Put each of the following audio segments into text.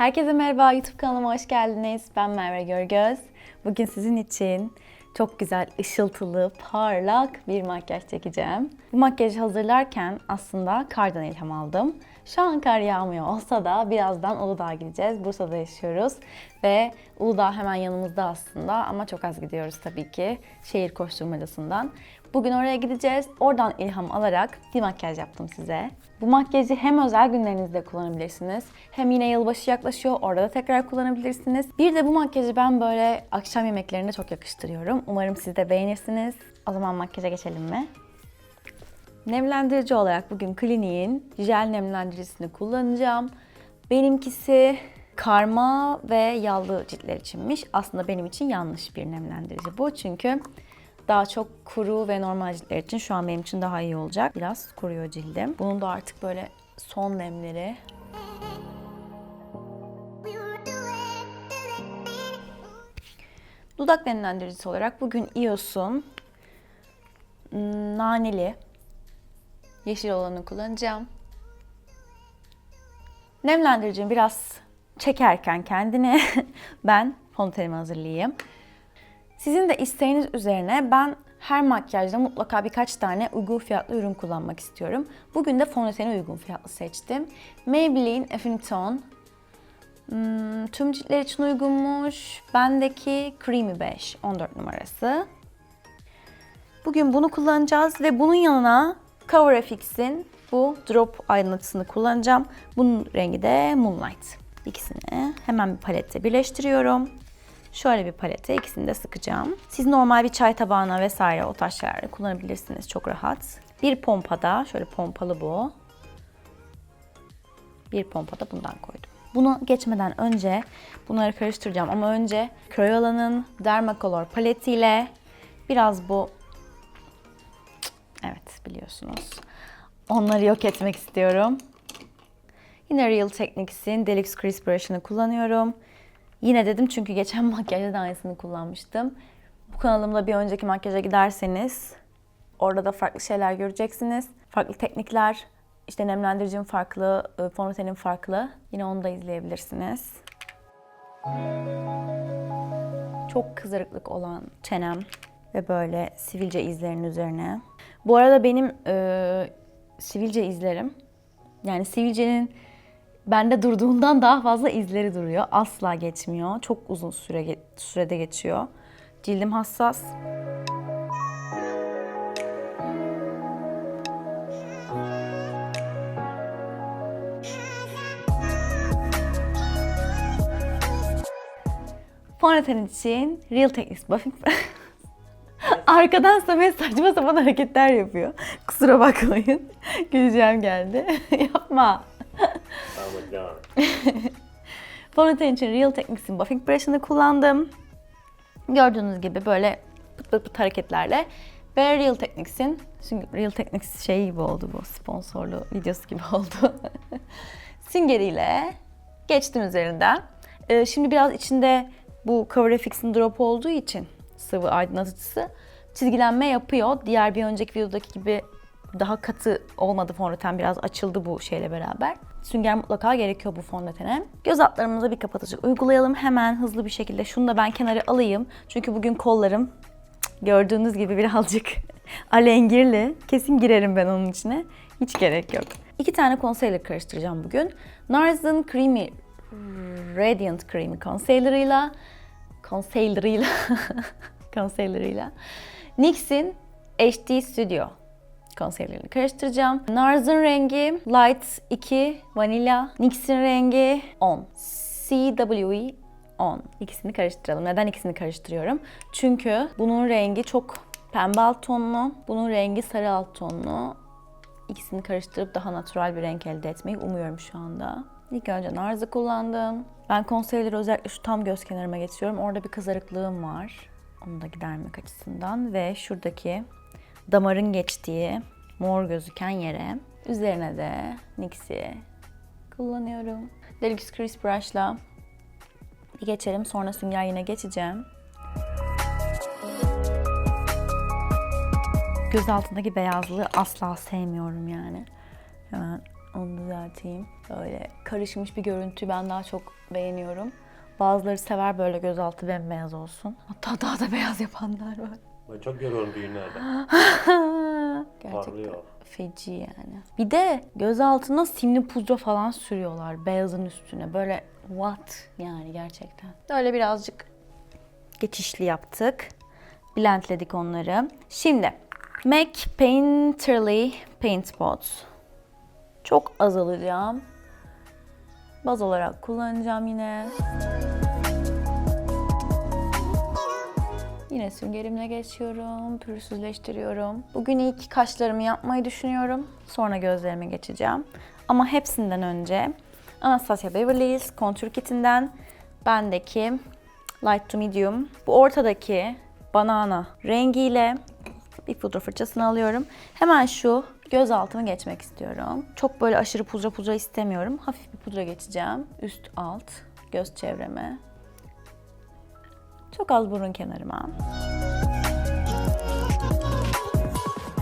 Herkese merhaba, YouTube kanalıma hoş geldiniz. Ben Merve Görgöz. Bugün sizin için çok güzel, ışıltılı, parlak bir makyaj çekeceğim. Bu makyajı hazırlarken aslında kardan ilham aldım. Şu an kar yağmıyor olsa da birazdan Uludağ'a gideceğiz. Bursa'da yaşıyoruz ve Uludağ hemen yanımızda aslında ama çok az gidiyoruz tabii ki şehir koşturmacasından. Bugün oraya gideceğiz. Oradan ilham alarak bir makyaj yaptım size. Bu makyajı hem özel günlerinizde kullanabilirsiniz hem yine yılbaşı yaklaşıyor orada da tekrar kullanabilirsiniz. Bir de bu makyajı ben böyle akşam yemeklerinde çok yakıştırıyorum. Umarım siz de beğenirsiniz. O zaman makyaja geçelim mi? Nemlendirici olarak bugün Clinique'in jel nemlendiricisini kullanacağım. Benimkisi karma ve yağlı ciltler içinmiş. Aslında benim için yanlış bir nemlendirici bu. Çünkü daha çok kuru ve normal ciltler için şu an benim için daha iyi olacak. Biraz kuruyor cildim. Bunun da artık böyle son nemleri. Dudak nemlendiricisi olarak bugün Ios'un naneli yeşil olanı kullanacağım. Nemlendiricimi biraz çekerken kendine ben fondötenimi hazırlayayım. Sizin de isteğiniz üzerine ben her makyajda mutlaka birkaç tane uygun fiyatlı ürün kullanmak istiyorum. Bugün de fondöteni uygun fiyatlı seçtim. Maybelline Affinitone. Hmm, tüm ciltler için uygunmuş. Bendeki Creamy Beige 14 numarası. Bugün bunu kullanacağız ve bunun yanına Cover FX'in bu drop aydınlatıcısını kullanacağım. Bunun rengi de Moonlight. İkisini hemen bir palette birleştiriyorum. Şöyle bir palete ikisini de sıkacağım. Siz normal bir çay tabağına vesaire o tarz şeylerde kullanabilirsiniz çok rahat. Bir pompada, şöyle pompalı bu. Bir pompada bundan koydum. Bunu geçmeden önce bunları karıştıracağım ama önce Crayolan'ın Dermacolor paletiyle biraz bu Evet biliyorsunuz. Onları yok etmek istiyorum. Yine Real Techniques'in Deluxe Crease Brush'ını kullanıyorum. Yine dedim çünkü geçen makyajda da aynısını kullanmıştım. Bu kanalımda bir önceki makyaja giderseniz orada da farklı şeyler göreceksiniz. Farklı teknikler, işte nemlendiricim farklı, e, fondötenim farklı. Yine onu da izleyebilirsiniz. Çok kızarıklık olan çenem ve böyle sivilce izlerinin üzerine. Bu arada benim e, sivilce izlerim, yani sivilcenin bende durduğundan daha fazla izleri duruyor. Asla geçmiyor. Çok uzun süre sürede geçiyor. Cildim hassas. Fondöten için Real Techniques Buffing Arkadan Samet saçma sapan hareketler yapıyor. Kusura bakmayın. Güleceğim geldi. Yapma. Fondöten için Real Techniques'in Buffing Brush'ını kullandım. Gördüğünüz gibi böyle pıt pıt pıt hareketlerle ve Real Techniques'in çünkü Real Techniques şey gibi oldu bu sponsorlu videosu gibi oldu. Süngeriyle geçtim üzerinden. Ee, şimdi biraz içinde bu Cover FX'in drop olduğu için sıvı aydınlatıcısı çizgilenme yapıyor. Diğer bir önceki videodaki gibi daha katı olmadı fondöten biraz açıldı bu şeyle beraber. Sünger mutlaka gerekiyor bu fondötene. Göz altlarımıza bir kapatıcı uygulayalım. Hemen hızlı bir şekilde şunu da ben kenara alayım. Çünkü bugün kollarım gördüğünüz gibi birazcık alengirli. Kesin girerim ben onun içine. Hiç gerek yok. İki tane concealer karıştıracağım bugün. Nars'ın Creamy Radiant Creamy Concealer'ıyla Concealer'ıyla Concealer'ıyla NYX'in HD Studio concealer'ını karıştıracağım. Nars'ın rengi Light 2 Vanilla. NYX'in rengi 10. CWE 10. İkisini karıştıralım. Neden ikisini karıştırıyorum? Çünkü bunun rengi çok pembe alt tonlu. Bunun rengi sarı alt tonlu. İkisini karıştırıp daha natural bir renk elde etmeyi umuyorum şu anda. İlk önce Nars'ı kullandım. Ben concealer'ı özellikle şu tam göz kenarıma getiriyorum. Orada bir kızarıklığım var. Onu da gidermek açısından ve şuradaki damarın geçtiği mor gözüken yere üzerine de NYX'i kullanıyorum. Deluxe Crease Brush'la bir geçelim. Sonra sünger yine geçeceğim. Göz altındaki beyazlığı asla sevmiyorum yani. Hemen Onu düzelteyim. Böyle karışmış bir görüntü ben daha çok beğeniyorum. Bazıları sever böyle gözaltı bembeyaz olsun. Hatta daha da beyaz yapanlar var. Ben çok görüyorum düğünlerde. Gerçekten Parlıyor. feci yani. Bir de göz altına simli pudra falan sürüyorlar beyazın üstüne. Böyle what yani gerçekten. Böyle birazcık geçişli yaptık. Blendledik onları. Şimdi MAC Painterly Paint Spots. Çok az alacağım. Baz olarak kullanacağım yine. Yine süngerimle geçiyorum, pürüzsüzleştiriyorum. Bugün ilk kaşlarımı yapmayı düşünüyorum. Sonra gözlerime geçeceğim. Ama hepsinden önce Anastasia Beverly Hills Contour Kit'inden bendeki Light to Medium. Bu ortadaki banana rengiyle bir pudra fırçasını alıyorum. Hemen şu göz altımı geçmek istiyorum. Çok böyle aşırı pudra pudra istemiyorum. Hafif bir pudra geçeceğim. Üst alt göz çevreme. Çok az burun kenarıma.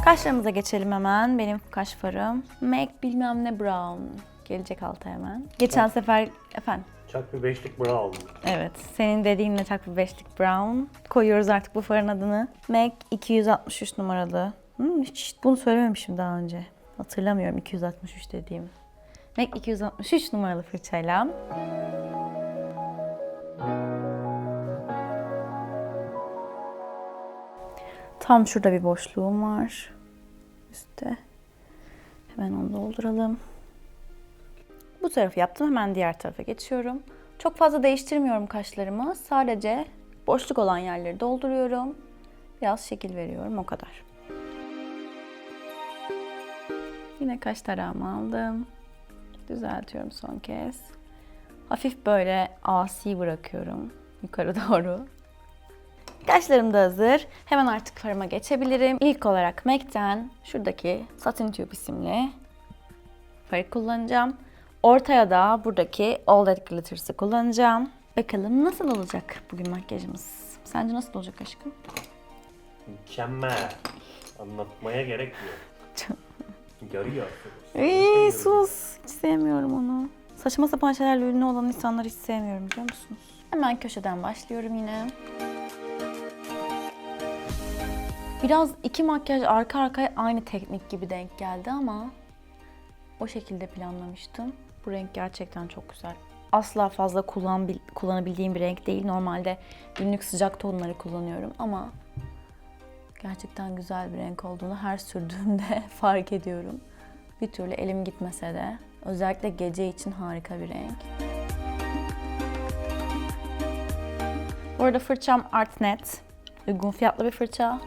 Kaşlarımıza geçelim hemen. Benim kaş farım. MAC bilmem ne brown. Gelecek alta hemen. Geçen sefer efendim. Çak bir beşlik aldım. Evet, senin dediğinle tak bir beşlik brown. Koyuyoruz artık bu farın adını. MAC 263 numaralı. Hmm, hiç bunu söylememişim daha önce. Hatırlamıyorum 263 dediğim. MAC 263 numaralı fırçayla. Tam şurada bir boşluğum var. Üstte. Hemen onu dolduralım. Bu tarafı yaptım. Hemen diğer tarafa geçiyorum. Çok fazla değiştirmiyorum kaşlarımı. Sadece boşluk olan yerleri dolduruyorum. Biraz şekil veriyorum. O kadar. Yine kaş tarağımı aldım. Düzeltiyorum son kez. Hafif böyle asi bırakıyorum yukarı doğru. Kaşlarım da hazır. Hemen artık farıma geçebilirim. İlk olarak MAC'ten şuradaki Satin Tube isimli farı kullanacağım. Ortaya da buradaki All That Glitters'ı kullanacağım. Bakalım nasıl olacak bugün makyajımız? Sence nasıl olacak aşkım? Mükemmel. Anlatmaya gerek yok. Görüyorsunuz. Eee sus. Hiç sevmiyorum onu. Saçma sapan şeylerle ünlü olan insanları hiç sevmiyorum biliyor musunuz? Hemen köşeden başlıyorum yine. Biraz iki makyaj arka arkaya aynı teknik gibi denk geldi ama o şekilde planlamıştım. Bu renk gerçekten çok güzel. Asla fazla kullan, kullanabildiğim bir renk değil. Normalde günlük sıcak tonları kullanıyorum ama gerçekten güzel bir renk olduğunu her sürdüğümde fark ediyorum. Bir türlü elim gitmese de özellikle gece için harika bir renk. Bu arada fırçam Artnet. Uygun fiyatlı bir fırça.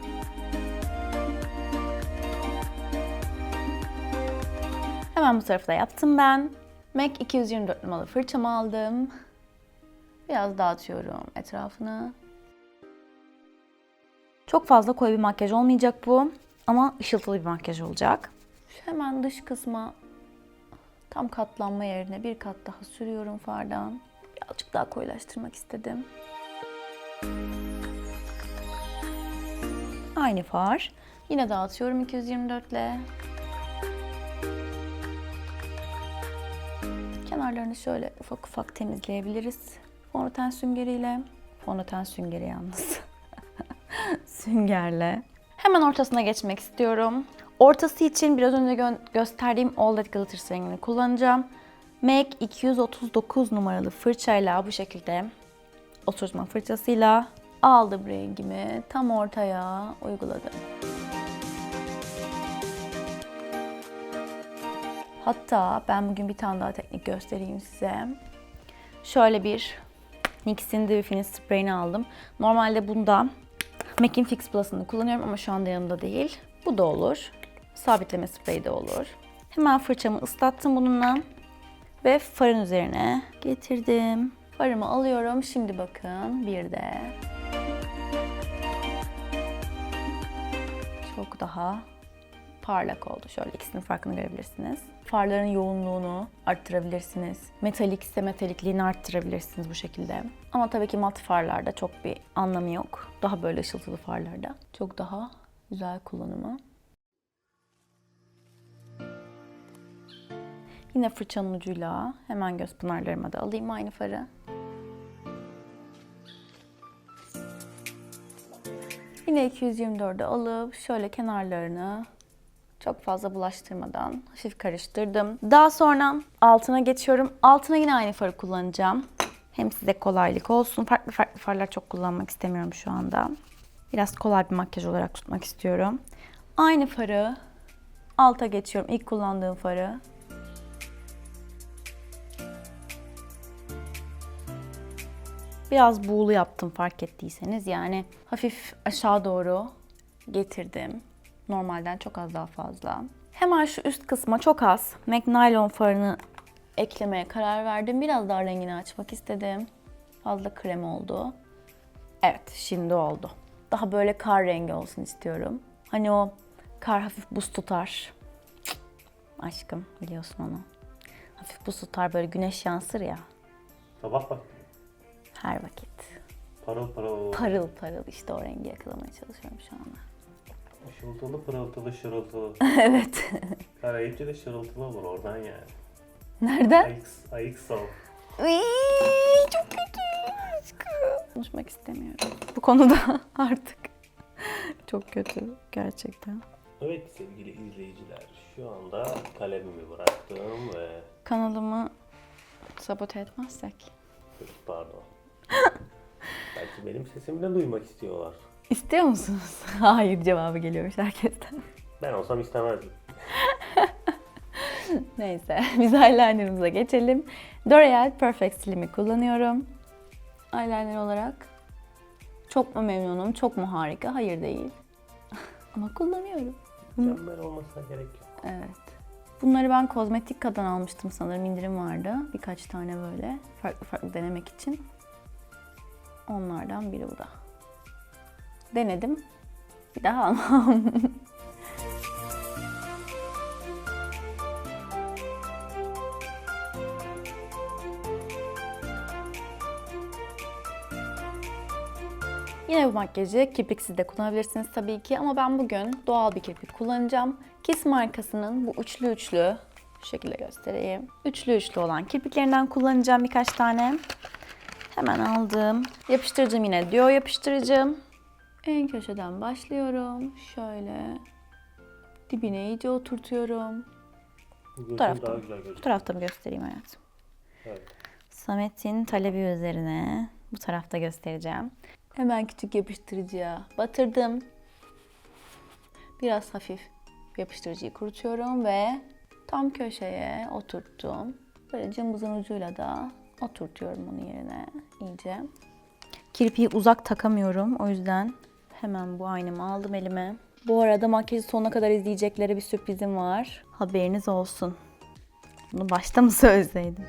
Hemen bu tarafta yaptım ben. MAC 224 numaralı fırçamı aldım. Biraz dağıtıyorum etrafını. Çok fazla koyu bir makyaj olmayacak bu. Ama ışıltılı bir makyaj olacak. Şu hemen dış kısma tam katlanma yerine bir kat daha sürüyorum fardan. Birazcık daha koyulaştırmak istedim. Aynı far. Yine dağıtıyorum 224 ile. Kenarlarını şöyle ufak ufak temizleyebiliriz. Fondöten süngeriyle. Fondöten süngeri yalnız. Süngerle. Hemen ortasına geçmek istiyorum. Ortası için biraz önce gö- gösterdiğim All That Glitters rengini kullanacağım. MAC 239 numaralı fırçayla bu şekilde oturtma fırçasıyla aldım rengimi tam ortaya uyguladım. Hatta ben bugün bir tane daha teknik göstereyim size. Şöyle bir NYX'in Dewy Finish sprayini aldım. Normalde bunda MAC'in Fix Plus'ını kullanıyorum ama şu anda yanımda değil. Bu da olur. Sabitleme spreyi de olur. Hemen fırçamı ıslattım bununla. Ve farın üzerine getirdim. Farımı alıyorum. Şimdi bakın bir de çok daha parlak oldu. Şöyle ikisinin farkını görebilirsiniz. Farların yoğunluğunu arttırabilirsiniz. Metalik ise metalikliğini arttırabilirsiniz bu şekilde. Ama tabii ki mat farlarda çok bir anlamı yok. Daha böyle ışıltılı farlarda. Çok daha güzel kullanımı. Yine fırçanın ucuyla hemen göz pınarlarıma da alayım aynı farı. Yine 224'ü alıp şöyle kenarlarını çok fazla bulaştırmadan hafif karıştırdım. Daha sonra altına geçiyorum. Altına yine aynı farı kullanacağım. Hem size kolaylık olsun. Farklı farklı farlar çok kullanmak istemiyorum şu anda. Biraz kolay bir makyaj olarak tutmak istiyorum. Aynı farı alta geçiyorum. İlk kullandığım farı. Biraz buğulu yaptım fark ettiyseniz. Yani hafif aşağı doğru getirdim. Normalden çok az daha fazla. Hemen şu üst kısma çok az MAC Nylon farını eklemeye karar verdim. Biraz daha rengini açmak istedim. Fazla krem oldu. Evet, şimdi oldu. Daha böyle kar rengi olsun istiyorum. Hani o kar hafif buz tutar. Cık, Aşkım biliyorsun onu. Hafif buz tutar böyle güneş yansır ya Sabah bak. her vakit. Parıl parıl. Parıl parıl işte o rengi yakalamaya çalışıyorum şu anda. Işıltılı pırıltılı şırıltılı. evet. Karayipçi de şırıltılı olur oradan yani. Nereden? Ayık, ayık sol. Iiii, çok kötü aşkım. Konuşmak istemiyorum. Bu konuda artık çok kötü gerçekten. Evet sevgili izleyiciler şu anda kalemimi bıraktım ve Kanalımı sabote etmezsek. pardon. Belki benim sesimi de duymak istiyorlar. İstiyor musunuz? Hayır cevabı geliyormuş herkesten. Ben olsam istemezdim. Neyse biz eyelinerımıza geçelim. L'Oreal Perfect Slim'i kullanıyorum. Eyeliner olarak. Çok mu memnunum, çok mu harika? Hayır değil. Ama kullanıyorum. Mükemmel olmasına gerek yok. Evet. Bunları ben kozmetikkadan almıştım sanırım indirim vardı. Birkaç tane böyle farklı farklı denemek için. Onlardan biri bu da. Denedim. Bir daha almam. Yine bu makyajı kirpiksiz de kullanabilirsiniz tabii ki ama ben bugün doğal bir kirpik kullanacağım. Kiss markasının bu üçlü üçlü şekilde göstereyim. Üçlü üçlü olan kirpiklerinden kullanacağım birkaç tane. Hemen aldım. Yapıştırıcım yine diyor yapıştırıcım. En köşeden başlıyorum. Şöyle dibine iyice oturtuyorum. Gözüm tarafta mı? Bu tarafta mı göstereyim hayatım? Evet. Samet'in talebi üzerine bu tarafta göstereceğim. Hemen küçük yapıştırıcıya batırdım. Biraz hafif yapıştırıcıyı kurutuyorum ve tam köşeye oturttum. Böyle cımbızın ucuyla da oturtuyorum onun yerine iyice. Kirpiği uzak takamıyorum o yüzden hemen bu aynamı aldım elime. Bu arada makyajı sonuna kadar izleyeceklere bir sürprizim var. Haberiniz olsun. Bunu başta mı söyleseydim?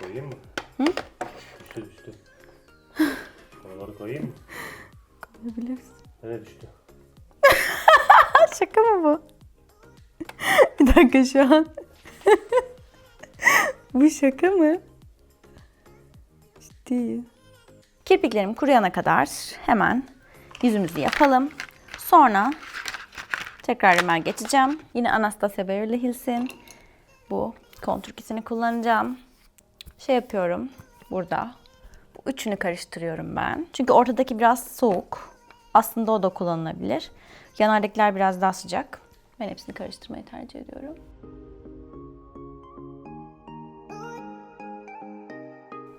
Koyayım mı? Hı? Düştü düştü. Oraları koyayım mı? Bilirsin. Nereye düştü? Şaka mı bu? bir dakika şu an. Bu şaka mı? Ciddi. Kirpiklerim kuruyana kadar hemen yüzümüzü yapalım. Sonra tekrar rimel geçeceğim. Yine Anastasia Beverly Hills'in bu kontur kitini kullanacağım. Şey yapıyorum burada. Bu üçünü karıştırıyorum ben. Çünkü ortadaki biraz soğuk. Aslında o da kullanılabilir. Yanardakiler biraz daha sıcak. Ben hepsini karıştırmayı tercih ediyorum.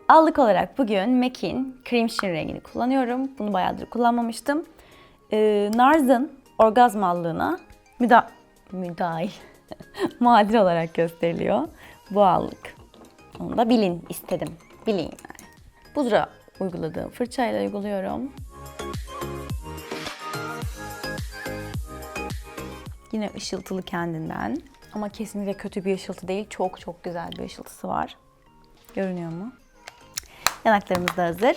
Allık olarak bugün MAC'in Cream Sheen rengini kullanıyorum. Bunu bayağıdır kullanmamıştım. Ee, Narz'ın orgazm allığına müda müdahil, muadil olarak gösteriliyor bu allık. Onu da bilin istedim. Bilin yani. Pudra uyguladığım fırçayla uyguluyorum. Yine ışıltılı kendinden. Ama kesinlikle kötü bir ışıltı değil. Çok çok güzel bir ışıltısı var. Görünüyor mu? Yanaklarımız da hazır.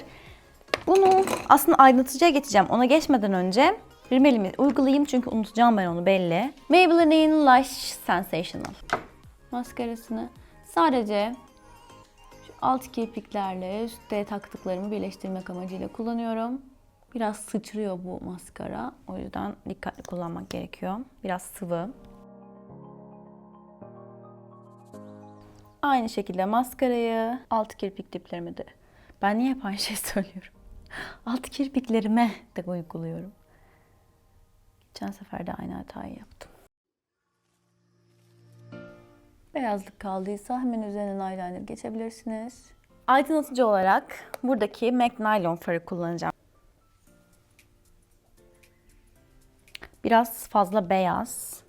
Bunu aslında aydınlatıcıya geçeceğim. Ona geçmeden önce rimelimi uygulayayım çünkü unutacağım ben onu belli. Maybelline'in Lush Sensational maskarasını sadece şu alt kirpiklerle üstte taktıklarımı birleştirmek amacıyla kullanıyorum. Biraz sıçrıyor bu maskara. O yüzden dikkatli kullanmak gerekiyor. Biraz sıvı. Aynı şekilde maskarayı alt kirpik diplerime de. Ben niye hep aynı şey söylüyorum? Alt kirpiklerime de uyguluyorum. Geçen sefer de aynı hatayı yaptım. Beyazlık kaldıysa hemen üzerinden eyeliner geçebilirsiniz. Aydınlatıcı olarak buradaki MAC Nylon farı kullanacağım. Biraz fazla beyaz.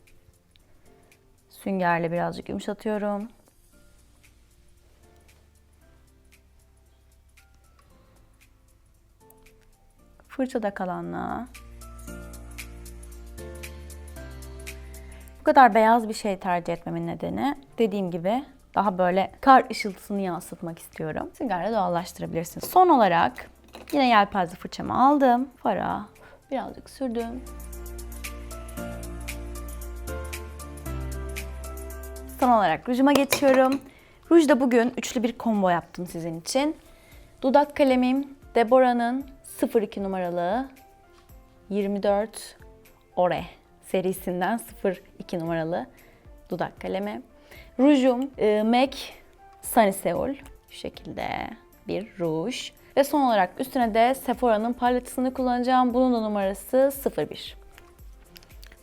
Süngerle birazcık yumuşatıyorum. Fırçada kalanla. Bu kadar beyaz bir şey tercih etmemin nedeni dediğim gibi daha böyle kar ışıltısını yansıtmak istiyorum. Süngerle doğallaştırabilirsiniz. Son olarak yine yelpaze fırçamı aldım. Fara birazcık sürdüm. Son olarak rujuma geçiyorum. Rujda bugün üçlü bir combo yaptım sizin için. Dudak kalemim Deborah'nın 02 numaralı 24 Ore serisinden 02 numaralı dudak kalemi. Rujum e, MAC Sunny Seoul. Şu şekilde bir ruj. Ve son olarak üstüne de Sephora'nın paletesini kullanacağım. Bunun da numarası 01.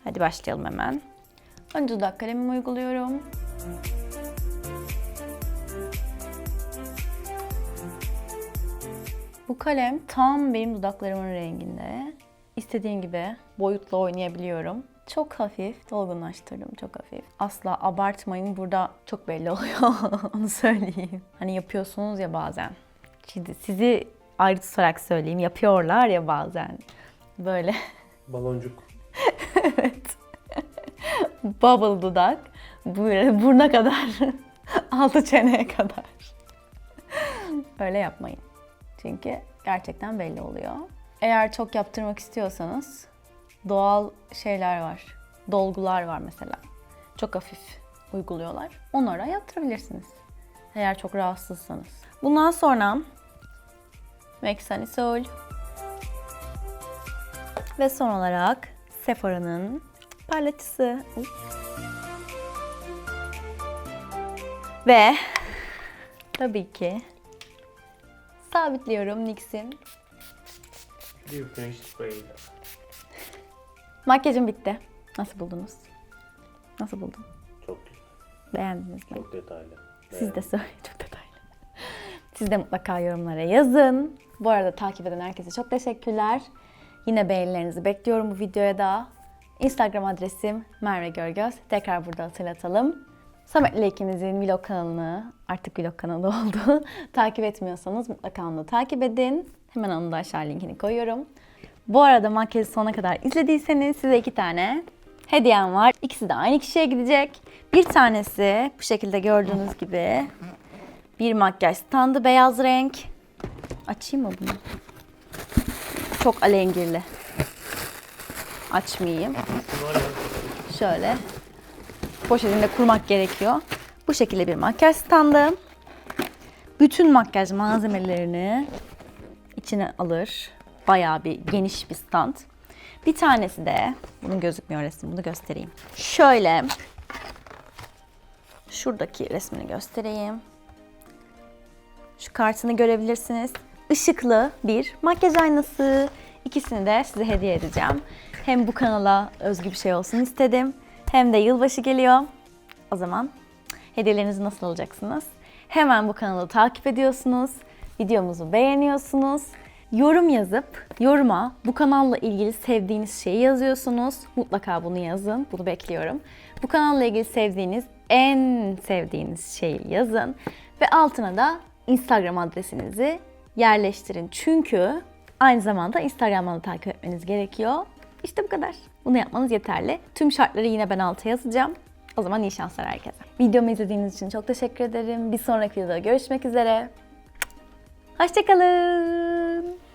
Hadi başlayalım hemen. Önce dudak kalemimi uyguluyorum. Bu kalem tam benim dudaklarımın renginde. İstediğim gibi boyutla oynayabiliyorum. Çok hafif, dolgunlaştırdım çok hafif. Asla abartmayın burada çok belli oluyor onu söyleyeyim. Hani yapıyorsunuz ya bazen. Sizi, sizi ayrı tutarak söyleyeyim yapıyorlar ya bazen. Böyle Baloncuk. evet. Bubble dudak. Böyle buruna kadar. Altı çeneye kadar. Öyle yapmayın. Çünkü gerçekten belli oluyor. Eğer çok yaptırmak istiyorsanız doğal şeyler var. Dolgular var mesela. Çok hafif uyguluyorlar. Onlara yaptırabilirsiniz. Eğer çok rahatsızsanız. Bundan sonra Soul ve son olarak Sephora'nın. Uy. Ve tabii ki sabitliyorum NYX'in. Bir finish spray ile. Makyajım bitti. Nasıl buldunuz? Nasıl buldun? Çok güzel. Beğendiniz mi? Çok detaylı. Siz de söyleyin çok detaylı. Siz de mutlaka yorumlara yazın. Bu arada takip eden herkese çok teşekkürler. Yine beğenilerinizi bekliyorum bu videoya da. Instagram adresim Merve Görgöz. Tekrar burada hatırlatalım. Samet ile ikimizin vlog kanalını, artık vlog kanalı oldu. takip etmiyorsanız mutlaka onu takip edin. Hemen onun da aşağı linkini koyuyorum. Bu arada makyajı sona kadar izlediyseniz size iki tane hediyem var. İkisi de aynı kişiye gidecek. Bir tanesi bu şekilde gördüğünüz gibi bir makyaj standı beyaz renk. Açayım mı bunu? Çok alengirli. Açmayayım. Şöyle poşetinde kurmak gerekiyor. Bu şekilde bir makyaj standı. Bütün makyaj malzemelerini içine alır. Bayağı bir geniş bir stand. Bir tanesi de, bunun gözükmüyor resim, bunu göstereyim. Şöyle, şuradaki resmini göstereyim. Şu kartını görebilirsiniz. Işıklı bir makyaj aynası. İkisini de size hediye edeceğim. Hem bu kanala özgü bir şey olsun istedim. Hem de yılbaşı geliyor. O zaman hediyelerinizi nasıl alacaksınız? Hemen bu kanalı takip ediyorsunuz. Videomuzu beğeniyorsunuz. Yorum yazıp yoruma bu kanalla ilgili sevdiğiniz şeyi yazıyorsunuz. Mutlaka bunu yazın. Bunu bekliyorum. Bu kanalla ilgili sevdiğiniz en sevdiğiniz şeyi yazın ve altına da Instagram adresinizi yerleştirin. Çünkü aynı zamanda Instagram'dan da takip etmeniz gerekiyor. İşte bu kadar. Bunu yapmanız yeterli. Tüm şartları yine ben alta yazacağım. O zaman iyi şanslar herkese. Videomu izlediğiniz için çok teşekkür ederim. Bir sonraki videoda görüşmek üzere. Hoşçakalın.